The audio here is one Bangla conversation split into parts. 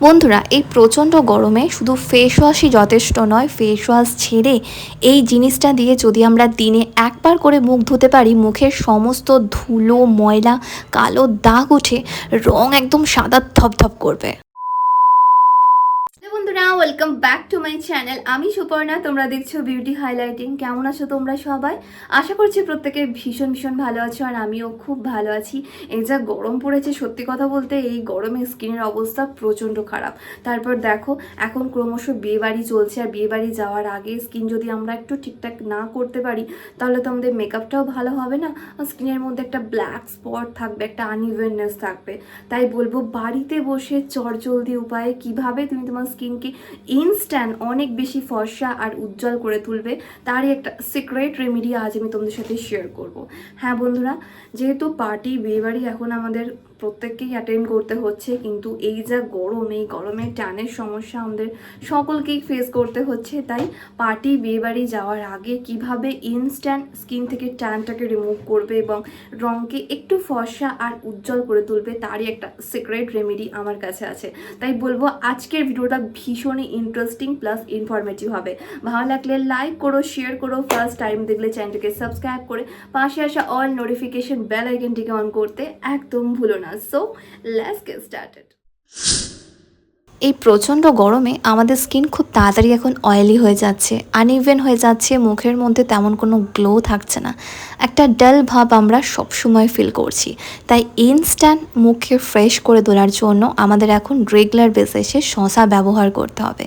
বন্ধুরা, এই প্রচণ্ড গরমে শুধু ফেস ওয়াশই যথেষ্ট নয় ফেস ওয়াশ ছেড়ে এই জিনিসটা দিয়ে যদি আমরা দিনে একবার করে মুখ ধুতে পারি, মুখের সমস্ত ধুলো, ময়লা, কালো দাগ উঠে রং একদম সাদা ধপধপ করবে। Welcome back to my channel আমি সুপর্ণা, তোমরা দেখছ বিউটি হাইলাইটিং কেমন আছো তোমরা সবাই? আশা করছি প্রত্যেকে ভীষণ ভীষণ ভালো আছো আর আমিও খুব ভালো আছি। এই যা গরম পড়েছে, সত্যি কথা বলতে এই গরমে স্কিনের অবস্থা প্রচণ্ড খারাপ। তারপর দেখো, এখন ক্রমশ বিয়েবাড়ি চলছে আর বিয়েবাড়ি যাওয়ার আগে স্কিন যদি আমরা একটু ঠিকঠাক না করতে পারি, তাহলে তো আমাদের মেকআপটাও ভালো হবে না? স্কিনের মধ্যে একটা ব্ল্যাক স্পট থাকবে, একটা আনইভেননেস থাকবে। তাই বলব, বাড়িতে বসে চটজলদি উপায়ে কীভাবে তুমি তোমার স্কিনকে ইনস্ট্যান্ট অনেক বেশি ফর্সা আর উজ্জ্বল করে তুলবে। তারই একটা সিক্রেট রেমেডি আজ আমি তোমাদের সাথে শেয়ার করব। হ্যাঁ বন্ধুরা, যেহেতু পার্টি বিয়েবাড়ি এখন আমাদের প্রত্যেককেই অ্যাটেন্ড করতে হচ্ছে, কিন্তু এই যা গরম, এই গরমে টানের সমস্যা আমাদের সকলকেই ফেস করতে হচ্ছে। তাই পার্টি বিয়েবাড়ি যাওয়ার আগে কীভাবে ইনস্ট্যান্ট স্কিন থেকে ট্যানটাকে রিমুভ করবে এবং রঙকে একটু ফর্সা আর উজ্জ্বল করে তুলবে, তারই একটা সিক্রেট রেমেডি আমার কাছে আছে। তাই বলব, আজকের ভিডিওটা ভীষণই ইন্টারেস্টিং প্লাস ইনফরমেটিভ হবে। ভালো লাগলে লাইক করো শেয়ার করো ফার্স্ট টাইম দেখলে চ্যানেলটিকে সাবস্ক্রাইব করে পাশে আসা অল নোটিফিকেশন বেল আইকনটিকে অন করতে একদম ভুলো না। সো লেটস গেট স্টার্টেড এই প্রচণ্ড গরমে আমাদের স্কিন খুব তাড়াতাড়ি এখন অয়েলি হয়ে যাচ্ছে আনইভেন হয়ে যাচ্ছে, মুখের মধ্যে তেমন কোনো গ্লো থাকছে না। একটা ডাল ভাব আমরা সবসময় ফিল করছি। তাই ইনস্ট্যান্ট মুখকে ফ্রেশ করে তোলার জন্য আমাদের এখন রেগুলার বেসিসে শশা ব্যবহার করতে হবে।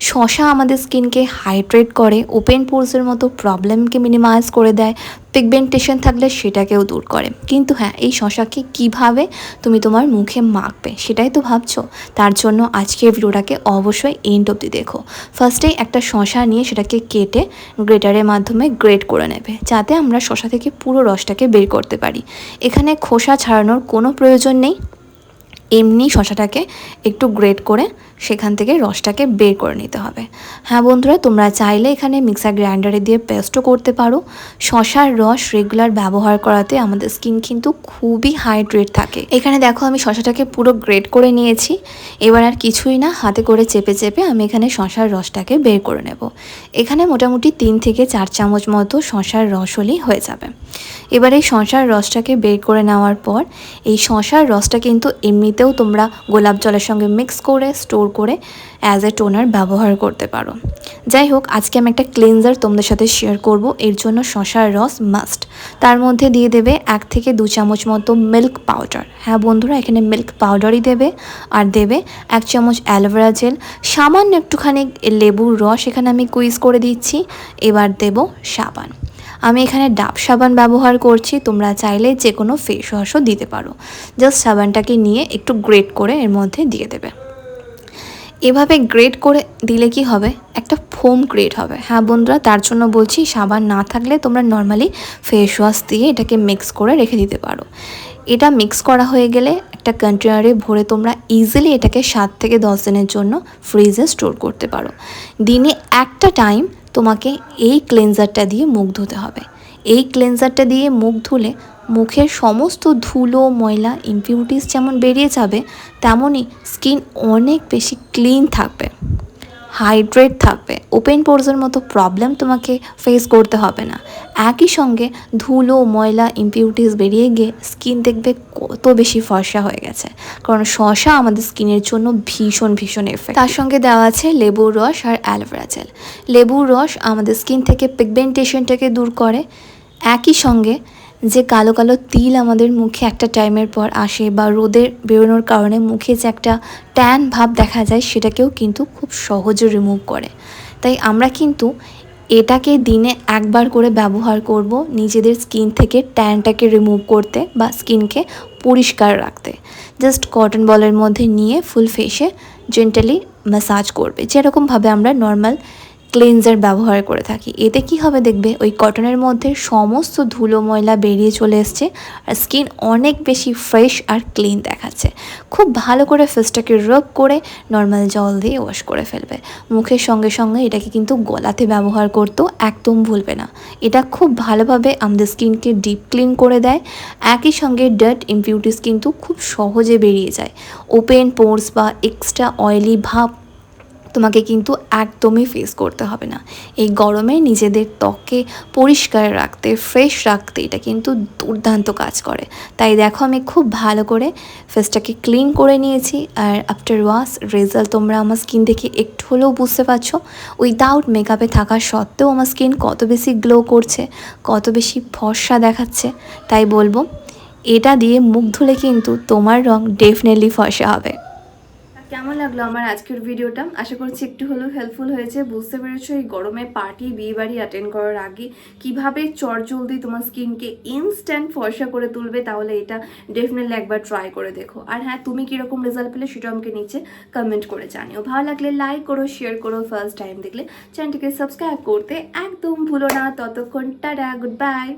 শশা আমাদের স্কিনকে হাইড্রেট করে ওপেন পোর্সের মতো প্রবলেমকে মিনিমাইজ করে দেয় পিগমেন্টেশন থাকলে সেটাকেও দূর করে। কিন্তু হ্যাঁ এই শশাকে কীভাবে তুমি তোমার মুখে মাখবে সেটাই তো ভাবছ? তার জন্য আজকের ভিডিওটাকে অবশ্যই এন্ড অব্দি দেখো। ফার্স্টেই একটা শশা নিয়ে সেটাকে কেটে গ্রেটারের মাধ্যমে গ্রেট করে নেবে, যাতে আমরা শশা থেকে পুরো রসটাকে বের করতে পারি। এখানে খোসা ছাড়ানোর কোনো প্রয়োজন নেই। এমনি শশাটাকে একটু গ্রেট করে সেখান থেকে রসটাকে বের করে নিতে হবে। হ্যাঁ বন্ধুরা, তোমরা চাইলে এখানে মিক্সার গ্রাইন্ডারে দিয়ে পেস্টও করতে পারো। শশার রস রেগুলার ব্যবহার করাতে আমাদের স্কিন কিন্তু খুবই হাইড্রেট থাকে। এখানে দেখো আমি শশাটাকে পুরো গ্রেট করে নিয়েছি। এবার আর কিছুই না, হাতে করে চেপে চেপে আমি এখানে শশার রসটাকে বের করে নেব। এখানে মোটামুটি তিন থেকে চার চামচ মতো শশার রস হলেই হয়ে যাবে। এবার এই শশার রসটাকে বের করে নেওয়ার পর, এই শশার রসটা কিন্তু এমনিতেও তোমরা গোলাপ জলের সঙ্গে মিক্স করে স্টোর করে অ্যাজ এ টোনার ব্যবহার করতে পারো। যাই হোক, আজকে আমি একটা ক্লিনজার তোমাদের সাথে শেয়ার করব। এর জন্য শশার রস মাস্ট তার মধ্যে দিয়ে দেবে এক থেকে দু চামচ মতো মিল্ক পাউডার হ্যাঁ বন্ধুরা, এখানে মিল্ক পাউডারই দেবে। আর দেবে এক চামচ অ্যালোভেরা জেল সামান্য একটুখানি লেবুর রস এখানে আমি কুইজ করে দিচ্ছি। এবার দেব সাবান। আমি এখানে ডাব সাবান ব্যবহার করছি, তোমরা চাইলে যে কোনো ফেস ওয়াশও দিতে পারো। জাস্ট সাবানটাকে নিয়ে একটু গ্রেট করে এর মধ্যে দিয়ে দেবে। এভাবে গ্রেট করে দিলে কি হবে? একটা ফোম ক্রিয়েট হবে। হ্যাঁ বন্ধুরা, তার জন্য বলছি সাবান না থাকলে তোমরা নর্মালি ফেস ওয়াশ দিয়ে এটাকে মিক্স করে রেখে দিতে পারো। এটা মিক্স করা হয়ে গেলে একটা কন্টেনারে ভরে তোমরা ইজিলি এটাকে সাত থেকে দশ দিনের জন্য ফ্রিজে স্টোর করতে পারো। দিনে একটা টাইম তোমাকে এই ক্লেনজারটা দিয়ে মুখ ধুতে হবে। এই ক্লেনজারটা দিয়ে মুখ ধুলে মুখের সমস্ত ধুলো, ময়লা ইমপিউরিটিস যেমন বেরিয়ে যাবে তেমনই স্কিন অনেক বেশি ক্লিন থাকবে। হাইড্রেট থাকবে। ওপেন পোর্সের মতো প্রবলেম তোমাকে ফেস করতে হবে না। একই সঙ্গে ধুলো, ময়লা ইমপিউরিটিস বেরিয়ে গিয়ে স্কিন দেখবে কত বেশি ফর্সা হয়ে গেছে। কারণ শসা আমাদের স্কিনের জন্য ভীষণ ভীষণ এফেক্ট তার সঙ্গে দেওয়া আছে লেবুর রস আর অ্যালোভেরা জেল। লেবুর রস আমাদের স্কিন থেকে পিগমেন্টেশনটাকে দূর করে। একই সঙ্গে যে কালো কালো তিল আমাদের মুখে একটা টাইমের পর আসে বা রোদে বেরোনোর কারণে মুখে যে একটা ট্যান ভাব দেখা যায়, সেটাকেও কিন্তু খুব সহজে রিমুভ করে। তাই আমরা কিন্তু এটাকে দিনে একবার করে ব্যবহার করব নিজেদের স্কিন থেকে ট্যানটাকে রিমুভ করতে বা স্কিনকে পরিষ্কার রাখতে। জাস্ট কটন বলের মধ্যে নিয়ে ফুল ফেসে জেন্টালি ম্যাসাজ করবে। যেরকমভাবে আমরা নর্মাল ক্লিনজার ব্যবহার করে থাকি। এতে কি হবে দেখবে? ওই কটনের মধ্যে সমস্ত ধুলো ময়লা বেরিয়ে চলে এসছে আর স্কিন অনেক বেশি ফ্রেশ আর ক্লিন দেখাচ্ছে। খুব ভালো করে ফেসটাকে রব করে নর্মাল জল দিয়ে ওয়াশ করে ফেলবে। মুখের সঙ্গে সঙ্গে এটাকে কিন্তু গলাতে ব্যবহার করতেও একদম ভুলবে না। এটা খুব ভালোভাবে আমাদের স্কিনকে ডিপ ক্লিন করে দেয়। একই সঙ্গে ডার্ট ইমপিউরিটিস কিন্তু খুব সহজে বেরিয়ে যায়। ওপেন পোর্স বা এক্সট্রা অয়েলি ভাব তোমাকে কিন্তু একদমই ফেস করতে হবে না। এই গরমে নিজেদের ত্বককে পরিষ্কার রাখতে ফ্রেশ রাখতে এটা কিন্তু দুর্দান্ত কাজ করে। তাই দেখো আমি খুব ভালো করে ফেসটাকে ক্লিন করে নিয়েছি আর আফটার ওয়াশ রেজাল্ট তোমরা আমার স্কিন দেখে একটু হলেও বুঝতে পারছ উইদাউট মেকআপে থাকা সত্ত্বেও আমার স্কিন কত বেশি গ্লো করছে, কত বেশি ফর্সা দেখাচ্ছে। তাই বলব, এটা দিয়ে মুখ ধুলে কিন্তু তোমার রং ডেফিনেটলি ফর্সা হবে। কেমন লাগল আমার আজকের ভিডিওটা? আশা করছি একটু হলেও হেল্পফুল হয়েছে। বুঝতে পেরেছ, এই গরমে পার্টি বিয়ে বাড়ি অ্যাটেন্ড করার আগে কীভাবে চটজলদি তোমার স্কিনকে ইনস্ট্যান্ট ফর্সা করে তুলবে, তাহলে এটা ডেফিনেটলি একবার ট্রাই করে দেখো। আর হ্যাঁ তুমি কীরকম রেজাল্ট পেলে সেটা আমাকে নিচে কমেন্ট করে জানিও। ভালো লাগলে লাইক করো শেয়ার করো ফার্স্ট টাইম দেখলে চ্যানেলটিকে সাবস্ক্রাইব করতে একদম ভুলো না। ততক্ষণ, টাটা গুড বাই